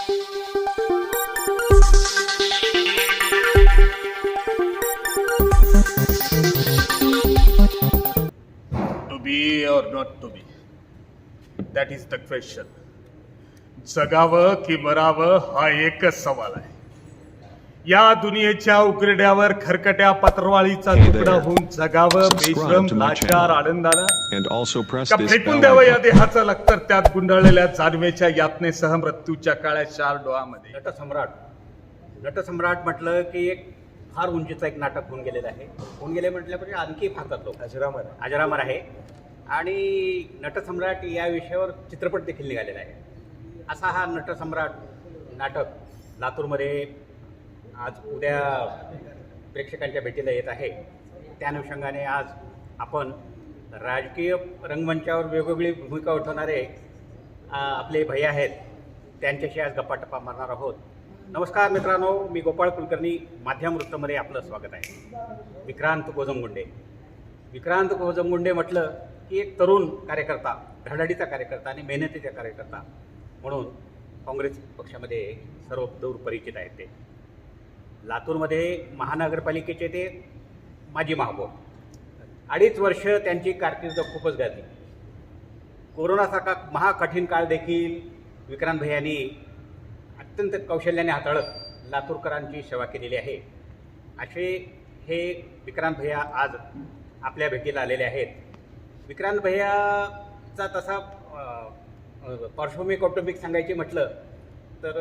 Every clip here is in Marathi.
To be or not to be? That is the question. जगावं की मरावं हा एकच सवाल आहे या दुनियेच्या उघड्यावर खरकट्या पत्रवाळीचा तुकडा. होऊन जगावं बेश्रम लाचार. आनंदानं. फेकून bell द्यावं या. देहाचं लक्तर त्यात गुंडाळलेल्या जाणवेच्या यातनेसह मृत्यूच्या काळ्या चार डोळामध्ये. नटसम्राट. नटसम्राट म्हटलं की एक फार उंचीचं एक नाटक होऊन गेलेलं आहे. होऊन गेले म्हटल्यापर्यंत आणखी फारतात लोक. अजरामर. अजरामर आहे. आणि नटसम्राट या विषयावर चित्रपट देखील निघालेला आहे. असा हा नटसम्राट नाटक लातूरमध्ये आज उद्या प्रेक्षकांच्या भेटीला येत आहे. त्या अनुषंगाने आज आपण राजकीय रंगमंचावर वेगवेगळी भूमिका उठवणारे आपले भैया आहेत. त्यांच्याशी आज गप्पाटप्पा मारणार आहोत. नमस्कार मित्रांनो मी गोपाळ कुलकर्णी माध्यम वृत्तमध्ये आपलं स्वागत आहे. विक्रांत गोजमगुंडे विक्रांत गोजमगुंडे म्हटलं की एक तरुण कार्यकर्ता धडाडीचा कार्यकर्ता आणि मेहनतीचा कार्यकर्ता म्हणून काँग्रेस पक्षामध्ये सर्व दूर परिचित आहेत ते. लातूरमध्ये महानगरपालिकेचे ते माजी महापौर. अडीच वर्ष त्यांची कारकीर्द खूपच गाजली. कोरोनासारखा महाकठीण काळ देखील विक्रांत भैयांनी अत्यंत कौशल्याने हाताळत लातूरकरांची सेवा केलेली आहे. असे हे विक्रांत भैया आज आपल्या भेटीला आलेले आहेत. विक्रांत भैयाचा तसा पार्श्वभूमी कौटुंबिक सांगायची म्हटलं तर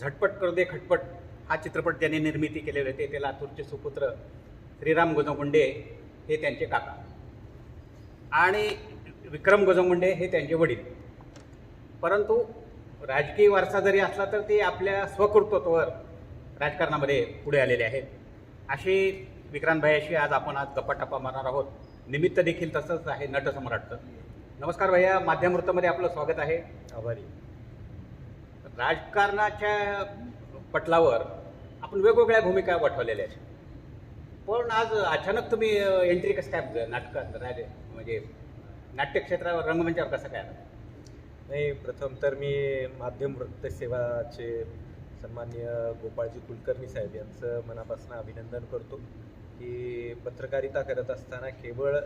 झटपट कर दे खटपट हा चित्रपट त्यांनी निर्मिती केलेले होते ते लातूरचे सुपुत्र श्रीराम गोजमगुंडे हे त्यांचे काका. आणि विक्रम गोजमगुंडे हे त्यांचे वडील. परंतु राजकीय वारसा जरी असला तर ते आपल्या स्वकर्तृत्वावर राजकारणामध्ये पुढे आलेले आहेत. असे विक्रांत भैयाशी आज आपण आज गप्पाटप्पा मारणार आहोत. निमित्त देखील तसंच आहे नटसम्राटचं नमस्कार भैया माध्यम वृत्तामध्ये आपलं स्वागत आहे. आभारी. राजकारणाच्या पटलावर आपण वेगवेगळ्या भूमिका वठवलेल्या आहेत. पण आज अचानक तुम्ही एंट्री कसं काय म्हणजे नाटकात राहिले? म्हणजे नाट्यक्षेत्रावर रंगमंचावर कसं काय नाही प्रथम तर मी माध्यम वृत्त सेवाचे गोपाळजी कुलकर्णी साहेब यांचं मनापासून अभिनंदन करतो की पत्रकारिता करत असताना केवळ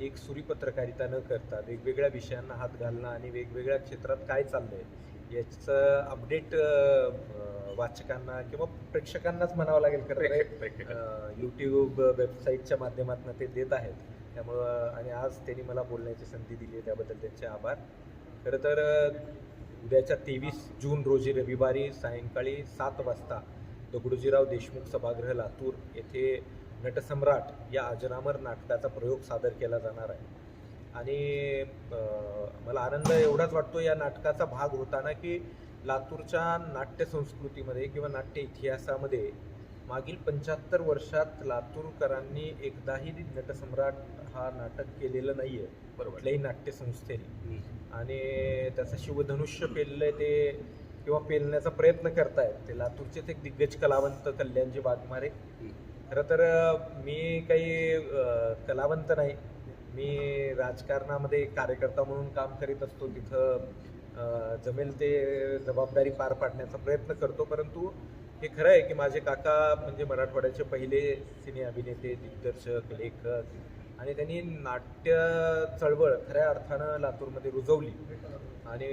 एक सुरी पत्रकारिता न करता वेगवेगळ्या विषयांना हात घालणं आणि वेगवेगळ्या क्षेत्रात काय चाललंय याचं अपडेट वाचकांना किंवा प्रेक्षकांनाच म्हणावं लागेल. खरं यूट्यूब वेबसाईटच्या माध्यमातून ते देत आहेत. त्यामुळं आणि आज त्यांनी मला बोलण्याची संधी दिली आहे त्याबद्दल त्यांचे आभार. खरं तर उद्याच्या तेवीस जून रोजी रविवारी सायंकाळी सात वाजता दगडूजीराव देशमुख सभागृह लातूर येथे नटसम्राट या अजरामर नाटकाचा प्रयोग सादर केला जाणार आहे. आणि मला आनंद एवढाच वाटतो या नाटकाचा भाग होताना की लातूरच्या नाट्य संस्कृतीमध्ये किंवा नाट्य इतिहासामध्ये मागील पंच्याहत्तर वर्षात लातूरकरांनी एकदाही नटसम्राट हा नाटक केलेलं नाही आहे बरोबर. कुठल्याही नाट्य संस्थेने हम्म. आणि त्याचं शिवधनुष्य पेललंय ते किंवा पेलण्याचा प्रयत्न करतायत. ते लातूरचेच एक दिग्गज कलावंत कल्याणजी वाघमारे. खरं तर मी काही कलावंत नाही. मी राजकारणामध्ये कार्यकर्ता म्हणून काम करीत असतो तिथं जमेल ते जबाबदारी पार पाडण्याचा प्रयत्न करतो. परंतु हे खरं आहे की माझे काका म्हणजे मराठवाड्याचे पहिले सिने अभिनेते दिग्दर्शक लेखक आणि त्यांनी नाट्य चळवळ खऱ्या अर्थानं लातूरमध्ये रुजवली. आणि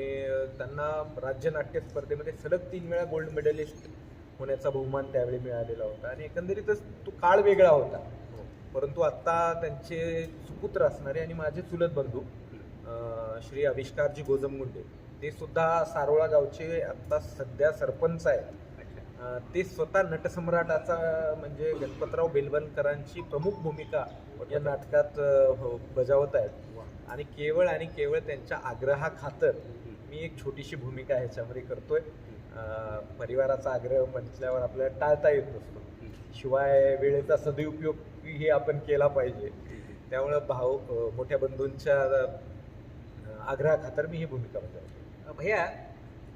त्यांना राज्य नाट्य स्पर्धेमध्ये सलग तीन वेळा गोल्ड मेडलिस्ट होण्याचा बहुमान त्यावेळी मिळालेला होता. आणि एकंदरीतच तो काळ वेगळा होता. परंतु आत्ता त्यांचे सुपुत्र असणारे आणि माझे चुलत बंधू श्री आविष्कारजी गोजमगुंडे ते सुद्धा सारोळा गावचे आत्ता सध्या सरपंच आहेत. ते स्वतः नटसम्राटाचा म्हणजे गणपतराव बेलवणकरांची प्रमुख भूमिका या नाटकात हो- बजावत आहेत. आणि केवळ आणि केवळ त्यांच्या आग्रहाखातर मी एक छोटीशी भूमिका ह्याच्यामध्ये करतोय. परिवाराचा आग्रह म्हटल्यावर आपल्याला टाळता येत नसतो. शिवाय वेळेचा सदुपयोग हे आपण केला पाहिजे. त्यामुळं भाऊ मोठ्या बंधूंच्या आग्रहाखातर मी ही भूमिका बजावतो. भैया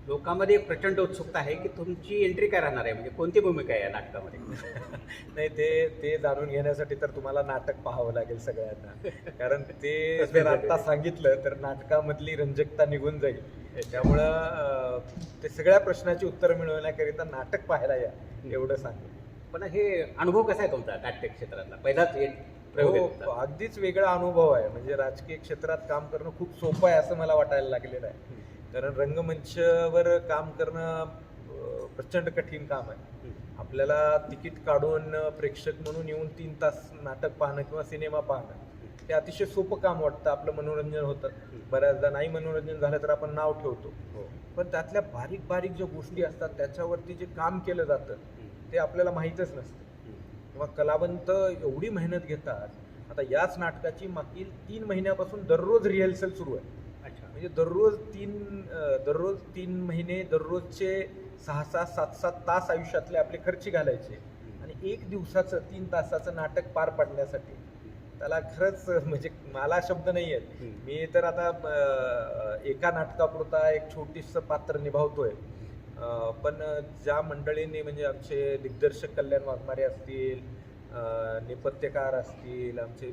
लोकांमध्ये एक प्रचंड उत्सुकता आहे की तुमची एंट्री काय राहणार आहे? म्हणजे कोणती भूमिका आहे या नाटकामध्ये? नाही ते ते जाणून घेण्यासाठी तर तुम्हाला नाटक पाहावं लागेल सगळ्यांना. कारण ते जर आता सांगितलं तर नाटकामधली रंजकता निघून जाईल. त्यामुळं ते सगळ्या प्रश्नाची उत्तर मिळवण्याकरिता नाटक पाहायला या एवढं सांगेल पण हे अनुभव कसा आहे तुमचा नाट्य क्षेत्रातला? पहिलाच एक प्रयोग आहे हो. अगदीच वेगळा अनुभव आहे. म्हणजे राजकीय क्षेत्रात काम करणं खूप सोपं आहे असं मला वाटायला लागलेलं आहे. कारण रंगमंचावर काम करणं अं, प्रचंड कठीण काम आहे. आपल्याला तिकीट काढून अं, प्रेक्षक म्हणून येऊन तीन तास नाटक पाहणं किंवा सिनेमा पाहणं ते अतिशय सोपं काम वाटतं आपलं मनोरंजन होतं. बऱ्याचदा नाही मनोरंजन झालं तर आपण नाव ठेवतो. हो. पण त्यातल्या बारीक बारीक ज्या गोष्टी असतात त्याच्यावरती जे काम केलं जातं ते आपल्याला माहीतच नसतं. किंवा कलावंत एवढी मेहनत घेतात आता याच नाटकाची मागील तीन महिन्यापासून दररोज रिहर्सल सुरू आहे. अच्छा. म्हणजे दररोज तीन दररोज तीन महिने दररोजचे सहा सहा सात सात तास आयुष्यातले आपले खर्ची घालायचे. आणि एक दिवसाचं तीन तासाचं नाटक पार पाडण्यासाठी. त्याला खरंच म्हणजे मला शब्द नाही आहेत. मी तर आता एका नाटकापुरता एक छोटीस पात्र निभावतोय. पण ज्या मंडळींनी म्हणजे आमचे दिग्दर्शक कल्याण वाघमारे असतील नेपथ्यकार असतील आमचे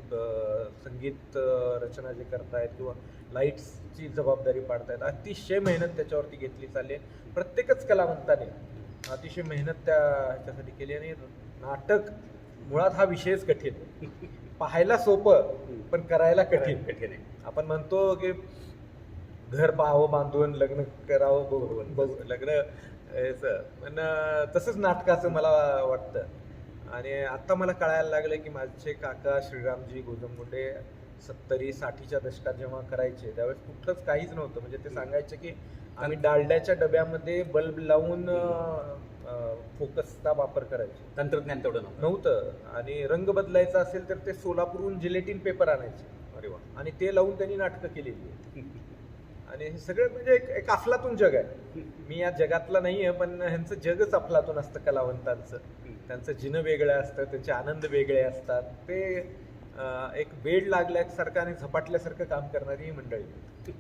संगीत रचना जे करतायत किंवा लाईट्सची जबाबदारी पाडतायत अतिशय मेहनत त्याच्यावरती घेतली चालली आहे. प्रत्येकच कलावंताने अतिशय मेहनत त्या ह्याच्यासाठी केली आणि नाटक मुळात हा विषयच कठीण आहे. पाहायला सोपं पण करायला कठीण. कठीण आहे. आपण म्हणतो की घर पाहावं बांधून लग्न करावं बघून. बघ लग्न याचं. पण तसंच नाटकाचं मला वाटतं. आणि आता मला कळायला लागलं की माझे काका श्रीरामजी गोजमगुंडे सत्तरी साठीच्या दशकात जेव्हा करायचे त्यावेळेस कुठंच काहीच नव्हतं. म्हणजे ते सांगायचे की आम्ही डालड्याच्या डब्यामध्ये बल्ब लावून फोकसचा वापर करायचो. तंत्रज्ञान तेवढं नव्हतं. आणि रंग बदलायचा असेल तर ते सोलापूरहून जिलेटिन पेपर आणायचे. अरे वा. आणि ते लावून त्यांनी नाटकं केलेली आहेत. आणि हे सगळं म्हणजे एक एक अफलातून जग आहे. मी या जगातला नाही आहे पण ह्यांचं जगच अफलातून असतं कलावंतांचं. त्यांचं जिनं वेगळं असतं त्यांचे आनंद वेगळे असतात. ते एक वेड लागल्यासारखं आणि झपाटल्यासारखं काम करणारी ही मंडळी.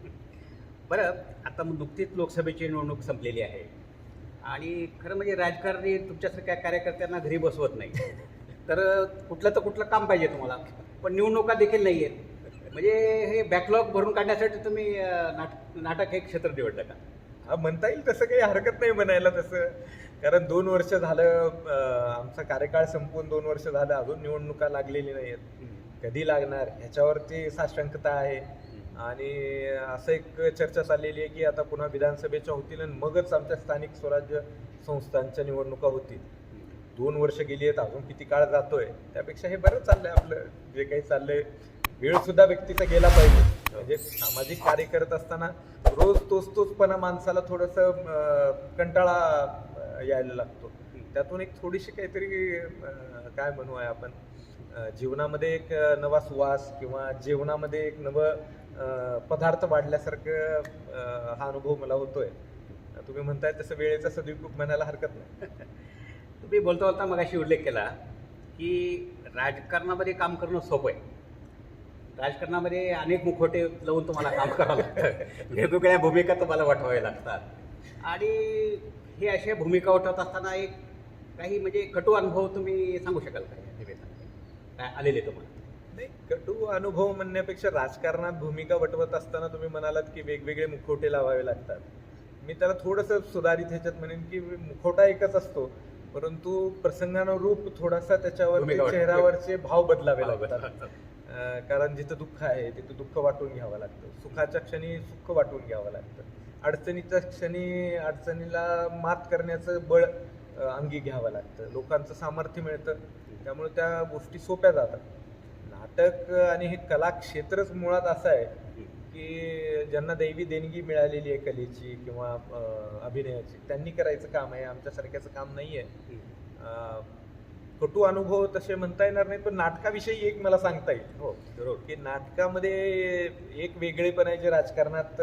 बरं आता मग नुकतीच लोकसभेची निवडणूक संपलेली आहे. आणि खरं म्हणजे राजकारणी तुमच्यासारख्या कार्यकर्त्यांना घरी बसवत नाही. तर कुठलं तर कुठलं काम पाहिजे तुम्हाला? पण निवडणुका देखील नाही आहेत म्हणजे हे बॅकलॉग भरून काढण्यासाठी तुम्ही अं, नाट नाटक हे क्षेत्र निवडलं का? हा म्हणता येईल तसं काही हरकत नाही म्हणायला तसं. कारण दोन वर्ष झालं आमचा कार्यकाळ संपून दोन वर्ष झालं अजून निवडणुका लागलेली नाही आहेत कधी लागणार ह्याच्यावरती साशंकता आहे. आणि असं एक चर्चा चाललेली आहे की आता पुन्हा विधानसभेच्या होतील आणि मगच आमच्या स्थानिक स्वराज्य संस्थांच्या निवडणुका होतील. दोन वर्ष गेली आहेत अजून किती काळ जातोय त्यापेक्षा हे बरं चाललंय आपलं जे काही चाललंय. वेळ सुद्धा व्यक्तीचा गेला पाहिजे. म्हणजे सामाजिक कार्य करत असताना रोज तोच तोचपणा माणसाला थोडस कंटाळा यायला लागतो. त्यातून एक थोडीशी काहीतरी काय म्हणू आहे आपण जीवनामध्ये एक नवा सुवास किंवा जेवणामध्ये एक नवं पदार्थ वाढल्यासारखं हा अनुभव मला होतोय. तुम्ही म्हणताय तसं वेळेचा सदुपयोग म्हणायला हरकत नाही. तुम्ही बोलता बोलता मगाशी उल्लेख केला की राजकारणामध्ये काम करणं सोपं आहे. राजकारणामध्ये अनेक मुखवटे लावून तुम्हाला काम करावं लागतं. वेगवेगळ्या भूमिका तुम्हाला वठवाव्या लागतात. आणि हे अशा भूमिका वठवत असताना एक काही म्हणजे कटू अनुभव तुम्ही सांगू शकाल का या निवेदनात? काय आलेले तुम्हाला? नाही कटू अनुभव म्हणण्यापेक्षा राजकारणात भूमिका वटवत असताना तुम्ही म्हणालात की वेगवेगळे मुखवटे लावावे लागतात. मी त्याला थोडंसं सुधारित ह्याच्यात म्हणेन की मुखवटा एकच असतो परंतु प्रसंगानुरूप थोडासा त्याच्यावर. चेहऱ्यावरचे भाव बदलावे लागतात. कारण जिथं दुःख आहे तिथं दुःख वाटून घ्यावं लागतं. सुखाच्या क्षणी सुख वाटून घ्यावं लागतं. अडचणीच्या क्षणी अडचणीला मात करण्याचं बळ अंगी घ्यावं लागतं. लोकांचं सामर्थ्य मिळतं. त्यामुळे त्या गोष्टी सोप्या जातात. नाटक आणि हे कला क्षेत्रच मुळात असं आहे की ज्यांना दैवी देणगी मिळालेली आहे कलेची किंवा अभिनयाची त्यांनी करायचं काम आहे. आमच्यासारख्याचं काम नाही आहे अं, कटू अनुभव तसे म्हणता येणार नाही पण नाटकाविषयी एक मला सांगता येईल. हो जरूर की नाटकामध्ये एक वेगळेपण आहे जे राजकारणात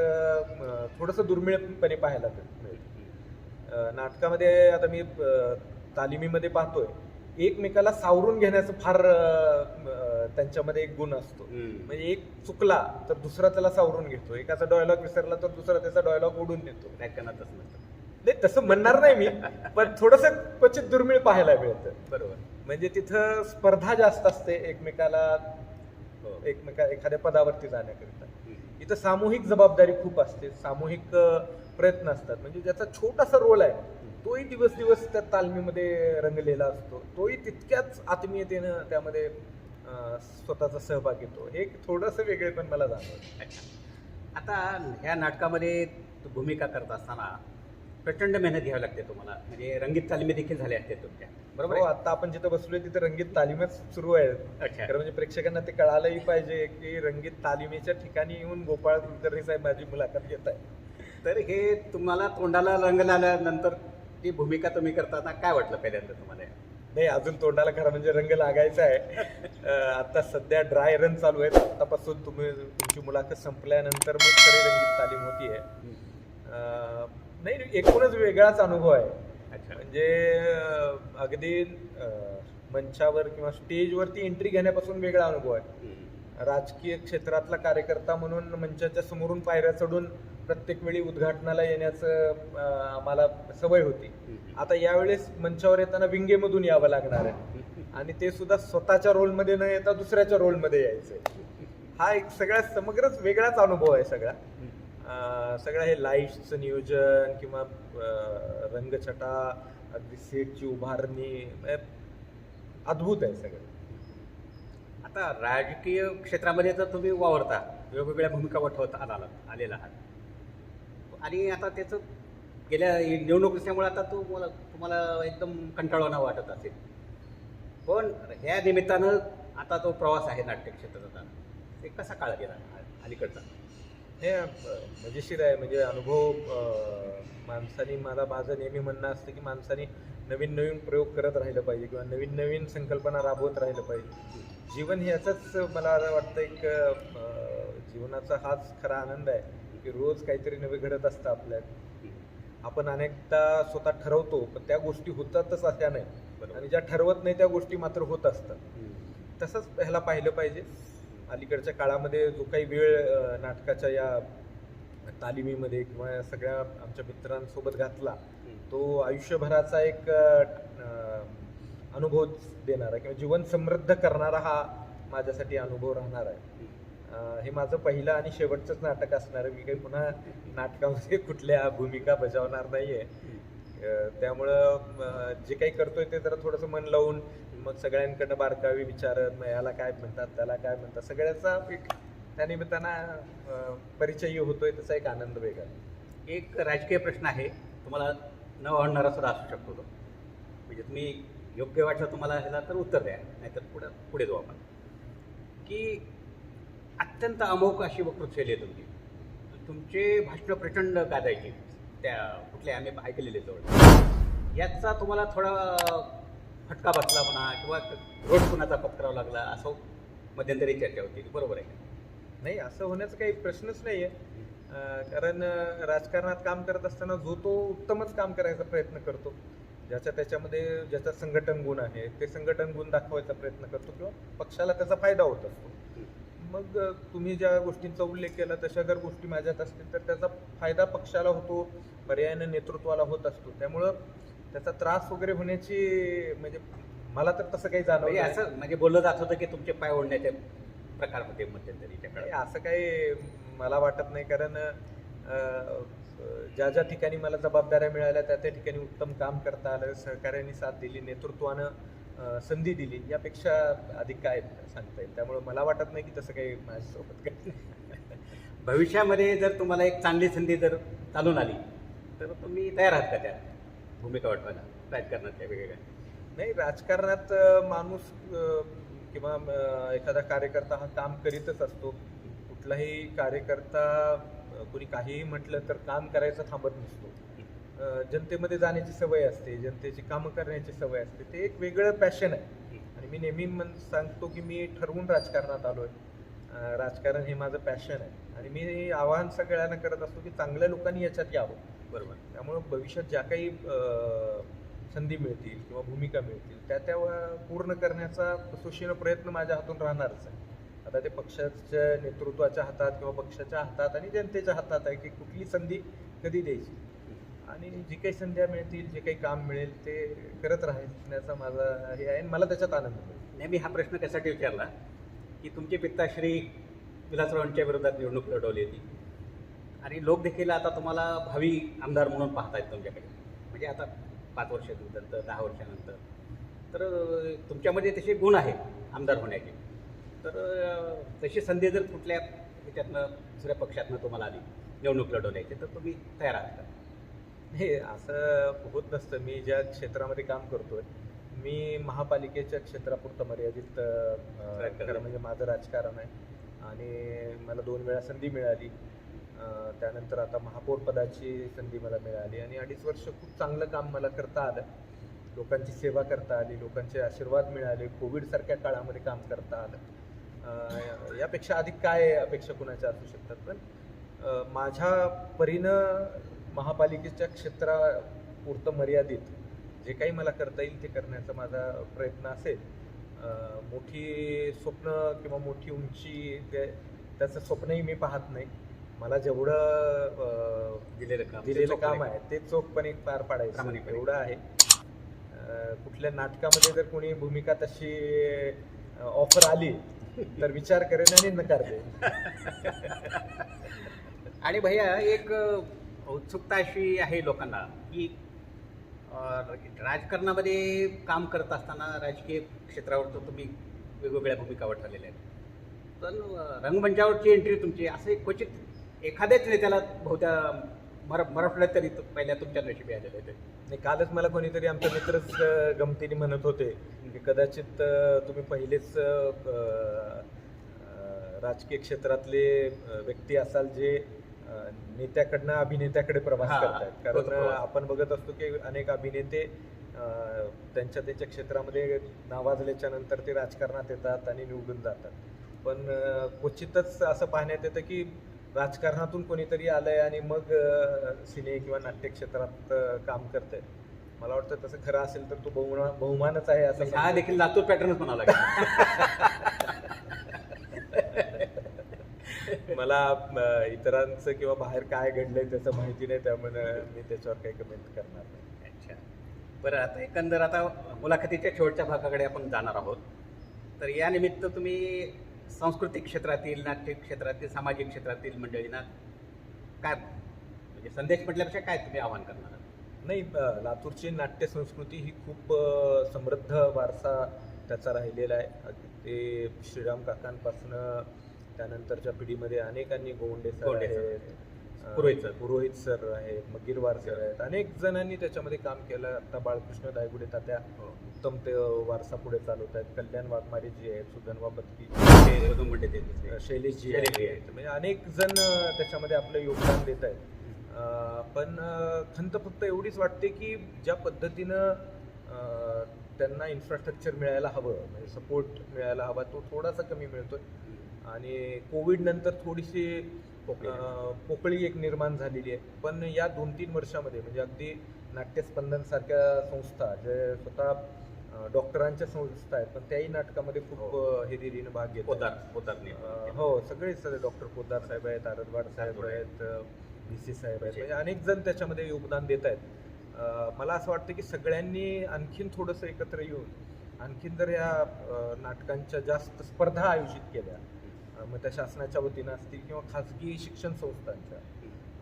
थोडंसं दुर्मिळपणे पाहायला मिळतं नाटकामध्ये आता मी तालिमीमध्ये पाहतोय एकमेकाला सावरून घेण्याचं फार त्यांच्यामध्ये एक गुण असतो. म्हणजे एक चुकला तर दुसरा त्याला सावरून घेतो. एकाचा डायलॉग विसरला तर दुसरा त्याचा डायलॉग ओढून देतो राजकारणातच नसतं. नाही तसं म्हणणार नाही मी पण थोडस क्वचित दुर्मिळ पाहायला मिळतं. बरोबर. म्हणजे तिथं स्पर्धा जास्त असते एकमेकाला हो. एकमेका एखाद्या पदावरती जाण्याकरिता. इथं सामूहिक जबाबदारी खूप असते सामूहिक प्रयत्न असतात. म्हणजे ज्याचा छोटासा रोल आहे तोही दिवस दिवस त्या तालमीमध्ये रंगलेला असतो. तोही तितक्याच आत्मीयतेनं त्यामध्ये स्वतःचा सहभाग घेतो. हे थोडंसं वेगळे पण मला जाणवतं. आता ह्या नाटकामध्ये भूमिका करत असताना प्रचंड मेहनत घ्यावी लागते तुम्हाला. म्हणजे रंगीत तालिमी देखील झाल्या असते तुमच्या. बरोबर हो आहे? आता आपण जिथं बसलोय तिथं रंगीत तालीमच सुरू आहे अच्छा. खरं म्हणजे प्रेक्षकांना ते कळालंही पाहिजे की रंगीत तालिमीच्या ठिकाणी येऊन गोपाळ कुलकर्णी साहेब माझी मुलाखत घेत आहे तर हे तुम्हाला तोंडाला रंग लावल्यानंतर ती भूमिका तुम्ही करताना काय वाटलं पहिल्यांदा तुम्हाला? नाही अजून तोंडाला खरं म्हणजे रंग लागायचा आहे. अं, आता सध्या ड्राय रन चालू आहेत. आतापासून तुम्ही तुमची मुलाखत संपल्यानंतर मग खरी रंगीत तालीम होती आहे नाही एकूणच वेगळाच अनुभव आहे. म्हणजे अगदी मंचावर किंवा स्टेजवरती एंट्री घेण्यापासून वेगळा अनुभव आहे. राजकीय क्षेत्रातला कार्यकर्ता म्हणून मंचाच्या समोरून पायऱ्या चढून प्रत्येक वेळी उद्घाटनाला येण्याचं आम्हाला सवय होती. आता यावेळेस मंचावर येताना विंगेमधून यावं लागणार आहे. आणि ते सुद्धा स्वतःच्या रोलमध्ये न येता दुसऱ्याच्या रोलमध्ये यायचंय. हा एक सगळा समग्रच वेगळाच अनुभव आहे सगळा. सगळं हे लाईट्सचं नियोजन किंवा रंगछटा अगदी सेटची उभारणी अद्भुत आहे सगळं. आता राजकीय क्षेत्रामध्ये तर तुम्ही वावरता वेगवेगळ्या भूमिका वठवत आला आलेला आहात. आणि आता त्याचं गेल्या निवडणूक असल्यामुळे आता तो मला तुम्हाला एकदम कंटाळवाना वाटत असेल. पण ह्या निमित्तानं आता तो प्रवास आहे नाट्य क्षेत्राचा ते कसा काळ गेला अलीकडचा? हे मजेशीर आहे. म्हणजे अनुभव माणसाने मला माझं नेहमी म्हणणं असतं की माणसाने नवीन नवीन प्रयोग करत राहिलं पाहिजे किंवा नवीन नवीन संकल्पना राबवत राहिलं पाहिजे. जीवन हे याचंच मला वाटतं एक जीवनाचा हाच खरा आनंद आहे की रोज काहीतरी नवे घडत असतं आपल्यात. आपण अनेकदा स्वतः ठरवतो पण त्या गोष्टी होतातच अशा नाही. आणि ज्या ठरवत नाही त्या गोष्टी मात्र होत असतात. तसंच ह्याला पाहिलं पाहिजे. अलीकडच्या काळामध्ये जो काही वेळ नाटकाच्या या तालिमीमध्ये किंवा या सगळ्या आमच्या मित्रांसोबत घातला तो आयुष्यभराचा एक अनुभव देणारा किंवा जीवन समृद्ध करणारा हा माझ्यासाठी अनुभव राहणार आहे. हे माझं पहिलं आणि शेवटचंच नाटक असणार आहे. मी काही पुन्हा नाटकामध्ये कुठल्या भूमिका बजावणार नाहीये. त्यामुळं जे काही करतोय ते जरा थोडंसं मन लावून मग सगळ्यांकडनं बारकावी विचारत मग याला काय म्हणतात त्याला काय म्हणतात सगळ्याचा एक त्यानिमित्तानं परिचय होतोय त्याचा एक आनंद वेगळा. एक राजकीय प्रश्न आहे तुम्हाला न आवडणारा सुद्धा असू शकतो तो. म्हणजे तुम्ही योग्य वाटलं तुम्हाला ह्याला तर उत्तर द्या नाहीतर पुढे पुढे जाऊ आपण. की अत्यंत अमोघ अशी वक्तृत्व तुमची. तुमचे भाषणं प्रचंड गाजायची त्या कुठल्या आम्ही ऐकलेले जवळ. याचा तुम्हाला थोडा फटका बसला म्हणा किंवा रोड कुणाचा पत्करावा लागला असं मध्यंतरी चर्चा होती. बरोबर आहे नाही असं होण्याचा काही प्रश्नच नाही आहे कारण राजकारणात काम करत असताना जो तो उत्तमच काम करायचा प्रयत्न करतो. ज्याच्या त्याच्यामध्ये ज्याचा संघटन गुण आहे ते संघटन गुण दाखवायचा प्रयत्न करतो किंवा पक्षाला त्याचा फायदा होत असतो. मग तुम्ही ज्या गोष्टींचा उल्लेख केला तशा जर गोष्टी माझ्यात असतील तर त्याचा फायदा पक्षाला होतो पर्यायाने नेतृत्वाला होत असतो. त्यामुळं त्याचा त्रास वगैरे होण्याची म्हणजे मला तर तसं काही जाणवलं म्हणजे नाही. असं म्हणजे बोललं जात होतं की तुमचे पाय ओढण्याचे प्रकार होते काळात असं काही मला वाटत नाही कारण अं, ज्या ज्या ठिकाणी मला जबाबदाऱ्या मिळाल्या त्या त्या ठिकाणी उत्तम काम करता आलं सहकार्याने साथ दिली नेतृत्वानं अं, संधी दिली यापेक्षा अधिक काय सांगता येईल. त्यामुळे मला वाटत नाही की तसं काही माझ्यासोबत काही भविष्यामध्ये जर तुम्हाला एक चांगली संधी जर चालून आली तर तुम्ही तयार आहात का त्या भूमिका वाटवायला राजकारणातल्या वेगवेगळ्या. नाही राजकारणात माणूस किंवा एखादा कार्यकर्ता हा काम करीतच असतो. कुठलाही कार्यकर्ता कोणी काहीही म्हटलं तर काम करायचं थांबत नसतो. जनतेमध्ये जाण्याची सवय असते जनतेची कामं करण्याची सवय असते. ते एक वेगळं पॅशन आहे. आणि मी नेहमी मन सांगतो की मी ठरवून राजकारणात आलो आहे राजकारण हे माझं पॅशन आहे. आणि मी आवाहन सगळ्यांना करत असतो की चांगल्या लोकांनी याच्यात यावं. बरोबर. त्यामुळं भविष्यात ज्या काही संधी मिळतील किंवा भूमिका मिळतील त्या त्या पूर्ण करण्याचा सुशील प्रयत्न माझ्या हातून राहणारच आहे. आता ते पक्षाच्या नेतृत्वाच्या हातात किंवा पक्षाच्या हातात आणि जनतेच्या हातात आहे की कुठली संधी कधी द्यायची? आणि जी काही संध्या मिळतील जे काही काम मिळेल ते करत राहण्याचा माझा हे आहे आणि मला त्याच्यात आनंद मिळेल. नाही मी हा प्रश्न कशासाठी विचारला? की तुमचे पित्ताश्री विलासरावांच्या विरोधात निवडणूक लढवली होती. आणि लोक देखील आता तुम्हाला भावी आमदार म्हणून पाहतायत तुमच्याकडे. म्हणजे आता पाच वर्षानंतर दहा वर्षानंतर. तर तुमच्यामध्ये तसे गुण आहेत आमदार होण्याचे. तर तशी संधी जर कुठल्या ह्याच्यातनं दुसऱ्या पक्षातनं तुम्हाला आली निवडणूक लढवण्याची तर तुम्ही तयार आहात का? हे असं होत नसतं. मी ज्या क्षेत्रामध्ये काम करतोय मी महापालिकेच्या क्षेत्रापुरतं मर्यादित. खरं म्हणजे माझं राजकारण आहे. आणि मला दोन वेळा संधी मिळाली. त्यानंतर आता महापौर पदाची संधी मला मिळाली आणि अडीच वर्ष खूप चांगलं काम मला करता आलं. लोकांची सेवा करता आली लोकांचे आशीर्वाद मिळाले कोविडसारख्या काळामध्ये काम करता आलं. यापेक्षा अधिक काय अपेक्षा कुणाच्या असू शकतात? पण माझ्या परीनं महापालिकेच्या क्षेत्रापुरतं मर्यादित जे काही मला करता येईल ते करण्याचा माझा प्रयत्न असेल. मोठी स्वप्न किंवा मोठी उंची ते त्याचं स्वप्नही मी पाहत नाही. मला जेवढं दिलेलं काम दिलेलं काम आहे. ते चोखपणे पार पाडायचं. एवढं आहे. कुठल्या नाटकामध्ये जर कोणी भूमिका तशी ऑफर आली तर विचार करेन आणि नकार देईन. आणि भैया एक उत्सुकता अशी आहे लोकांना की राजकारणामध्ये काम करत असताना राजकीय क्षेत्रावर तर तुम्ही वेगवेगळ्या भूमिका ठरलेल्या आहेत. पण रंगमंचावरची एंट्री तुमची असे क्वचित एखाद्याच नेत्याला बहुत्या मर मराठवाड्यात तरी पहिल्या तुमच्या नशिबी आलेले आहेत नाही कालच मला कोणीतरी आमचा मित्रच गमतीने म्हणत होते की कदाचित तुम्ही पहिलेच राजकीय क्षेत्रातले व्यक्ती असाल जे नेत्याकडनं अभिनेत्याकडे प्रवास करतात होतो कारण. आपण बघत असतो की अनेक अभिनेते त्यांच्या त्यांच्या क्षेत्रामध्ये नावाजल्याच्या नंतर ते राजकारणात येतात आणि निवडून जातात. पण क्वचितच असं पाहण्यात येतं की राजकारणातून कोणीतरी आलंय आणि मग सिने किंवा नाट्य क्षेत्रात काम करतंय. मला वाटतं तसं खरं असेल तर तो बहुमान बहुमानच आहे असं हा देखील लातूर पॅटर्नच म्हणावं लागेल. मला इतरांचं किंवा बाहेर काय घडलंय त्याचं माहिती नाही त्यामुळे मी त्याच्यावर काही कमेंट करणार नाही. अच्छा. बरं आता एकंदर आता मुलाखतीच्या शेवटच्या भागाकडे आपण जाणार आहोत. तर या निमित्त तुम्ही सांस्कृतिक क्षेत्रातील नाट्य क्षेत्रातील सामाजिक क्षेत्रातील मंडळींना काय म्हणजे संदेश म्हटल्यापेक्षा काय तुम्ही आवाहन करणार? नाही लातूरची नाट्य संस्कृती ही खूप समृद्ध वारसा त्याचा राहिलेला आहे ते श्रीराम काकांपासनं त्यानंतरच्या पिढीमध्ये अनेकांनी गोवंडे सर. आहेत पुरोहित सर. पुरोहित सर आहेत मगीरवार सर आहेत. अनेक जणांनी त्याच्यामध्ये काम केलं. आता बाळकृष्ण दायगुडे तात्या उत्तम ते वारसा पुढे चालवत आहेत कल्याण वाघमारे जी आहेत सुधनवा दुसरे. शैलेशजी शैलेशजी आहेत. म्हणजे अनेक जण त्याच्यामध्ये आपलं योगदान देत आहेत पण खंत फक्त एवढीच वाटते की ज्या पद्धतीनं त्यांना इन्फ्रास्ट्रक्चर मिळायला हवं म्हणजे सपोर्ट मिळायला हवा तो थोडासा कमी मिळतोय. आणि कोविड नंतर थोडीशी पोकळी. एक निर्माण झालेली आहे. पण या दोन तीन वर्षामध्ये म्हणजे अगदी नाट्यस्पंदन सारख्या संस्था जे स्वतः डॉक्टरांच्या संस्था आहेत पण त्याही नाटकामध्ये खूप अ, हिरिरीनं भाग घेतात पोदार पोदारने अ, हो सगळेच डॉक्टर पोद्दार साहेब आहेत आरदवाड साहेब आहेत व्ही सी साहेब आहेत म्हणजे अनेक जण त्याच्यामध्ये योगदान देत आहेत. मला असं वाटतं की सगळ्यांनी आणखीन थोडंसं एकत्र येऊन आणखीन जर या नाटकांच्या जास्त स्पर्धा आयोजित केल्या मग त्या शासनाच्या वतीनं असतील किंवा खाजगी शिक्षण संस्थांच्या.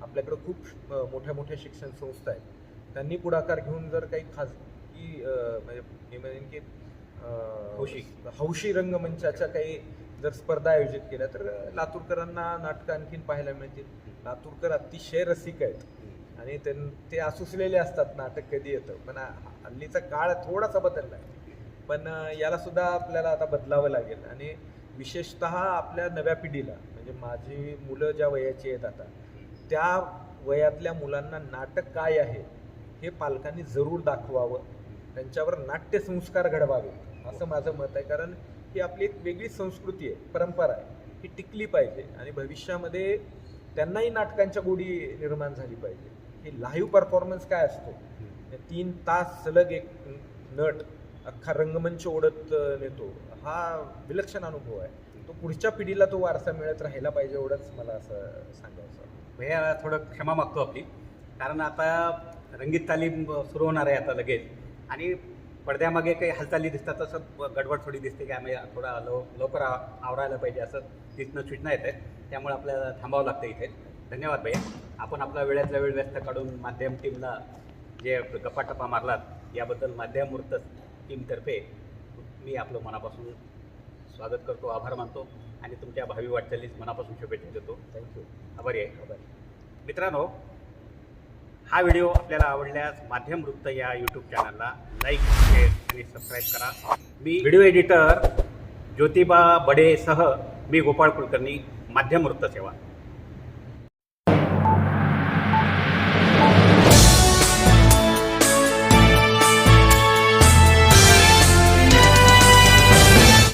आपल्याकडे खूप मोठ्या मोठ्या शिक्षण संस्था आहेत. त्यांनी पुढाकार घेऊन जर काही खाजगी म्हणजे म्हणेन की हौशी. हौशी रंगमंचाच्या काही जर स्पर्धा आयोजित केल्या तर लातूरकरांना नाटकं आणखीन पाहायला मिळतील. लातूरकर अतिशय रसिक आहेत. आणि ते असुसलेले असतात नाटक कधी येतं. पण हल्लीचा काळ थोडासा बदलला आहे. पण याला सुद्धा आपल्याला आता बदलावं लागेल. आणि विशेषतः आपल्या नव्या पिढीला म्हणजे माझी मुलं ज्या वयाची आहेत आता त्या वयातल्या मुलांना नाटक काय आहे हे पालकांनी जरूर दाखवावं. त्यांच्यावर नाट्यसंस्कार घडवावे. असं माझं मत आहे. कारण ही आपली एक वेगळी संस्कृती आहे परंपरा आहे. ही टिकली पाहिजे आणि भविष्यामध्ये त्यांनाही नाटकांच्या गोडी निर्माण झाली पाहिजे. ही लाईव्ह परफॉर्मन्स काय असतो? तीन तास सलग एक नट अख्खा रंगमंच ओढत नेतो. हा विलक्षण अनुभव आहे. तो पुढच्या पिढीला तो वारसा मिळत राहिला पाहिजे एवढंच मला असं सांगायचं भैया थोडं क्षमा मागतो आपली. कारण आता रंगीत तालीम सुरू होणार आहे आता लगेच. आणि पडद्यामागे काही हालचाली दिसतात तसं गडबड थोडी दिसते की आम्ही थोडा लव लवकर आवरायला पाहिजे असं तिथनं सुटणं येत त्यामुळे आपल्याला थांबावं लागतं इथे. धन्यवाद भैया. आपण आपला वेळातला वेळ व्यस्त काढून माध्यम टीमला जे गप्पाटप्पा मारलात याबद्दल माध्यम मूर्त टीमतर्फे मी आपलं मनापासून स्वागत करतो आभार मानतो आणि तुमच्या भावी वाटचालीस मनापासून शुभेच्छा देतो. थँक्यू आभारी आहे. मित्रांनो हा व्हिडिओ आपल्याला आवडल्यास माध्यम वृत्त या यूट्यूब चॅनलला लाईक शेअर आणि सबस्क्राईब करा. मी व्हिडिओ एडिटर ज्योतिबा बडेसह मी गोपाळ कुलकर्णी माध्यम वृत्त सेवा.